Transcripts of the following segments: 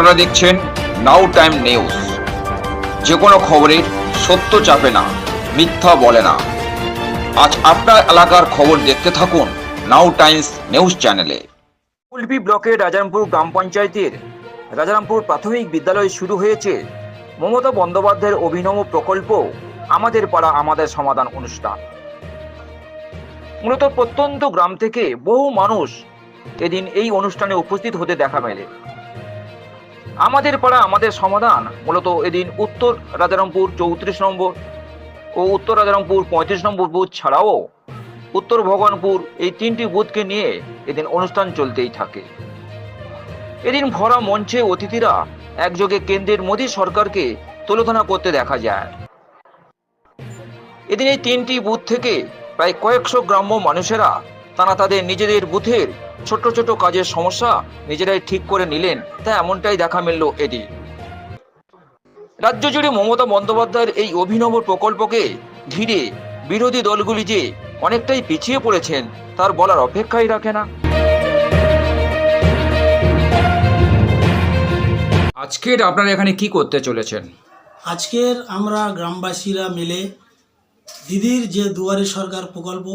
আপনারা দেখছেন নাও time news যে কোনো খবরের সত্য চাপে না, মিথ্যা বলে না। আজ আপনার এলাকার খবর দেখতে থাকুন নাও টাইমস নিউজ চ্যানেলে কুলপি ব্লকের রাজারামপুর গ্রাম পঞ্চায়েতের রাজারামপুর প্রাথমিক বিদ্যালয়ে শুরু হয়েছে মমতা বন্দ্যোপাধ্যায়ের অভিনব প্রকল্প আমাদের পাড়া, আমাদের সমাধান অনুষ্ঠান। মূলত প্রত্যন্ত গ্রাম থেকে বহু মানুষ এদিন এই অনুষ্ঠানে উপস্থিত হতে দেখা মেলে। আমাদের পাড়া, আমাদের সমাধান। মূলত এদিন উত্তর রাজারামপুর চৌত্রিশ নম্বর ও উত্তর রাজারামপুর পঁয়ত্রিশ নম্বর বুথ ছাড়াও উত্তর ভগবানপুর এই তিনটি বুথকে নিয়ে এদিন অনুষ্ঠান চলতেই থাকে। এদিন ভরা মঞ্চে অতিথিরা একযোগে কেন্দ্রের মোদী সরকারকে তুলোধনা করতে দেখা যায়। এদিন এই তিনটি বুথ থেকে প্রায় কয়েকশো গ্রাম্য মানুষেরা তারা তাদের নিজেদের বুথের ছোট ছোট কাজের সমস্যা নিজেরাই ঠিক করে নিলেন, তা এমনটাই দেখা মিলল এটি রাজ্য জুড়ে মমতা বন্দ্যোপাধ্যায়ের এই অভিনব প্রকল্পকে ঘিরে বিরোধী দলগুলি যে অনেকটাই পিছিয়ে পড়েছেন, তার বলার অপেক্ষাই রাখে না। আজকের আপনারা এখানে কি করতে চলেছেন? আজকের আমরা গ্রামবাসীরা মিলে দিদির যে দুয়ারে সরকার প্রকল্প,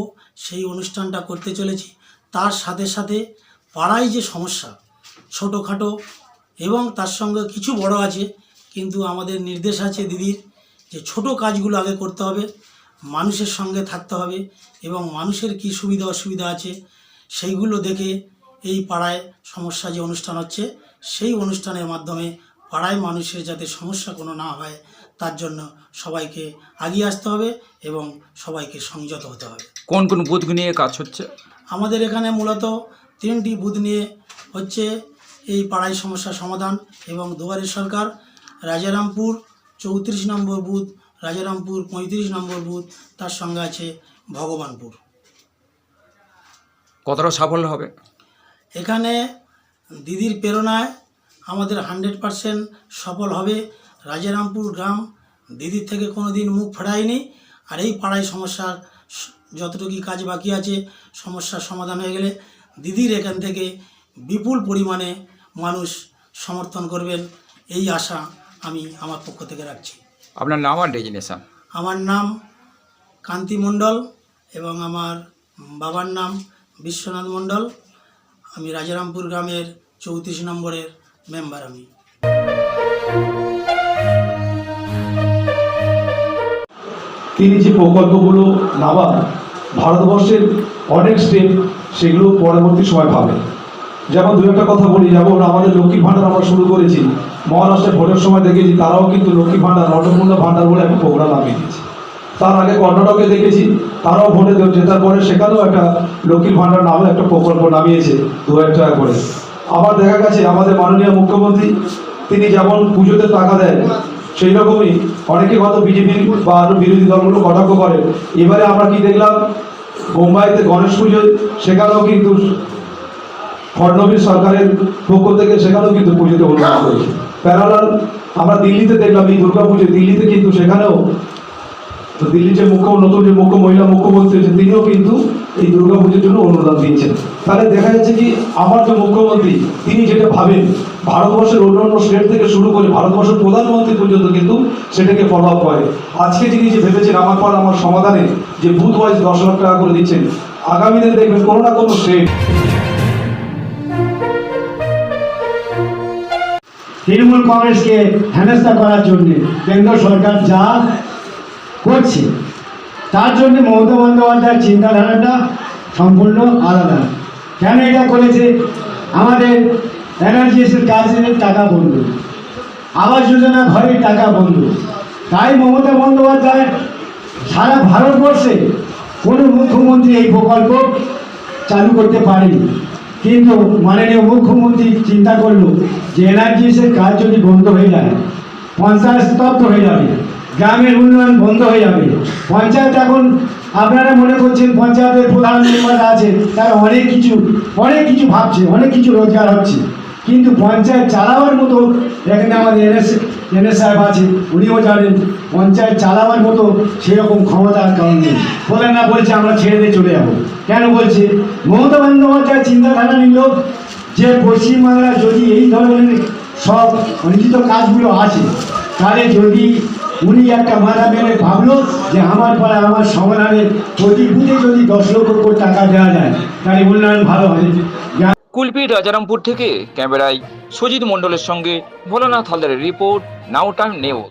সেই অনুষ্ঠানটা করতে চলেছি। তার সাথে সাথে পাড়ায় যে সমস্যা, ছোটোখাটো এবং তার সঙ্গে কিছু বড় আছে, কিন্তু আমাদের নির্দেশ আছে দিদির যে ছোট কাজগুলো আগে করতে হবে, মানুষের সঙ্গে থাকতে হবে এবং মানুষের কি সুবিধা অসুবিধা আছে, সেইগুলো দেখে এই পাড়ায় সমস্যা যে অনুষ্ঠান হচ্ছে, সেই অনুষ্ঠানের মাধ্যমে পাড়ায় মানুষের যাতে সমস্যা কোনো না হয় তার জন্য সবাইকে আগিয়ে আসতে হবে এবং সবাইকে সংযত হতে হবে। কোন কোন বুথ নিয়ে কাজ হচ্ছে? আমাদের এখানে মূলত তিনটি বুথ নিয়ে হচ্ছে এই পাড়ায় সমস্যার সমাধান এবং দুয়ারের সরকার রাজারামপুর চৌত্রিশ নম্বর বুথ রাজারামপুর পঁয়ত্রিশ নম্বর বুথ তার সঙ্গে আছে ভগবানপুর। কতটা সাফল্য হবে? এখানে দিদির প্রেরণায় আমাদের হান্ড্রেড পারসেন্ট সফল হবে। রাজারামপুর গ্রাম দিদির থেকে কোনো দিন মুখ ফেরায়নি। আর এই পাড়ায় সমস্যার যতটুকু কাজ বাকি আছে সমস্যার সমাধান হয়ে গেলে দিদির এখান থেকে বিপুল পরিমাণে মানুষ সমর্থন করবেন। এই আশা আমি আমার পক্ষ থেকে রাখছি। আপনার নাম আর ডেজিনেশন? আমার নাম কান্তি মণ্ডল এবং আমার বাবার নাম বিশ্বনাথ মণ্ডল। আমি রাজারামপুর গ্রামের চৌত্রিশ নম্বরের মেম্বার আমি। তিনি যে প্রকল্পগুলো নামান ভারতবর্ষের অনেক স্টেট সেগুলো পরবর্তী সময় পাবে যেমন দু একটা কথা বলি, যেমন আমাদের লক্ষ্মী ভাণ্ডার আমরা শুরু করেছি। মহারাষ্ট্রে ভোটের সময় দেখেছি, তারাও কিন্তু লক্ষ্মী ভাণ্ডার, অন্নপূর্ণা ভাণ্ডার বলে একটা প্রোগ্রাম নামিয়ে দিয়েছে। তার আগে কর্ণাটকে দেখেছি, তারাও ভোটে জেতার পরে সেখানেও একটা লক্ষ্মীর ভাণ্ডার নামে একটা প্রকল্প নামিয়েছে দু হাজার টাকা করে। আবার দেখা গেছে আমাদের মাননীয় মুখ্যমন্ত্রী, তিনি যেমন পুজোতে টাকা দেন সেই রকমই অনেকে হয়তো বিজেপি বা আরও বিরোধী দলগুলো কটাক্ষ করে। এবারে আমরা কি দেখলাম? মুম্বাইতে গণেশ পুজো, সেখানেও কিন্তু ফডনবিস সরকারের পক্ষ থেকে সেখানেও কিন্তু পুজোতে অনুদান করেছে প্যারালাল আমরা দিল্লিতে দেখলাম এই দুর্গা পুজো দিল্লিতে কিন্তু সেখানেও তো দিল্লির যে মুখ্য, নতুন যে মুখ্য মহিলা মুখ্যমন্ত্রী হয়েছে তিনিও কিন্তু এই দুর্গা পুজোর জন্য অনুদান দিয়েছেন তাহলে দেখা যাচ্ছে কি, আমার যে মুখ্যমন্ত্রী, তিনি যেটা ভাবেন, ভারতবর্ষের অন্যান্য স্টেট থেকে শুরু করে ভারতবর্ষের প্রধানমন্ত্রী পর্যন্ত কিন্তু সেটাকে ফলো আপ করে। আজকে যিনি যে ভেবেছেন, আমার পর আমার সমাধানে যে বুথ ওয়াইজ দশ লাখ টাকা করে দিচ্ছেন, আগামী দিনে দেখবেন কোনো না কোনো স্টেট তৃণমূল কংগ্রেসকে হেনস্থা করার জন্য কেন্দ্র সরকার যা করছে। তার জন্য মমতা বন্দ্যোপাধ্যায়ের চিন্তাধারাটা সম্পূর্ণ আলাদা। কেন এটা করেছে? আমাদের এনার্জিসের কাজের টাকা বন্ধ। আবাস যোজনা ঘরের টাকা বন্ধ। তাই মমতা বন্দ্যোপাধ্যায় সারা ভারতবর্ষে কোনো মুখ্যমন্ত্রী এই প্রকল্প চালু করতে পারেনি। কিন্তু মাননীয় মুখ্যমন্ত্রী চিন্তা করল যে এনার্জিসের কাজ যদি বন্ধ হয়ে যায়, পঞ্চায়েত স্তব্ধ হয়ে যাবে। গ্রামের উন্নয়ন বন্ধ হয়ে যাবে। পঞ্চায়েত এখন আপনারা মনে করছেন পঞ্চায়েতের প্রধান মেম্বার আছে তারা অনেক কিছু অনেক কিছু ভাবছে, অনেক কিছু রোজগার হচ্ছে। কিন্তু পঞ্চায়েত চালাবার মতো এখানে আমাদের এনএস এনএস সাহেব আছে উনিও জানেন, পঞ্চায়েত চালাবার মতো সেরকম ক্ষমতার কারণ নেই। না, বলছে আমরা ছেড়ে দিয়ে চলে যাব। কেন বলছে? মমতা বন্দ্যোপাধ্যায় চিন্তাধারা নিল যে পশ্চিমবাংলা যদি এই ধরনের সব অনুচিত কাজগুলো আছে তাহলে যদি উনি একটা মাথা মেরে ভাবলো যে আমার পরে আমার সংগ্রামের প্রতি বুঝে যদি দশ লক্ষ কোটি টাকা দেওয়া যায়, তাহলে উন্নয়ন ভালো হবে। কুলপি রাজারামপুর থেকে ক্যামেরায় সজিত মন্ডলের সঙ্গে ভোলানাথ হালদারের রিপোর্ট, নাও টাইম নিউজ।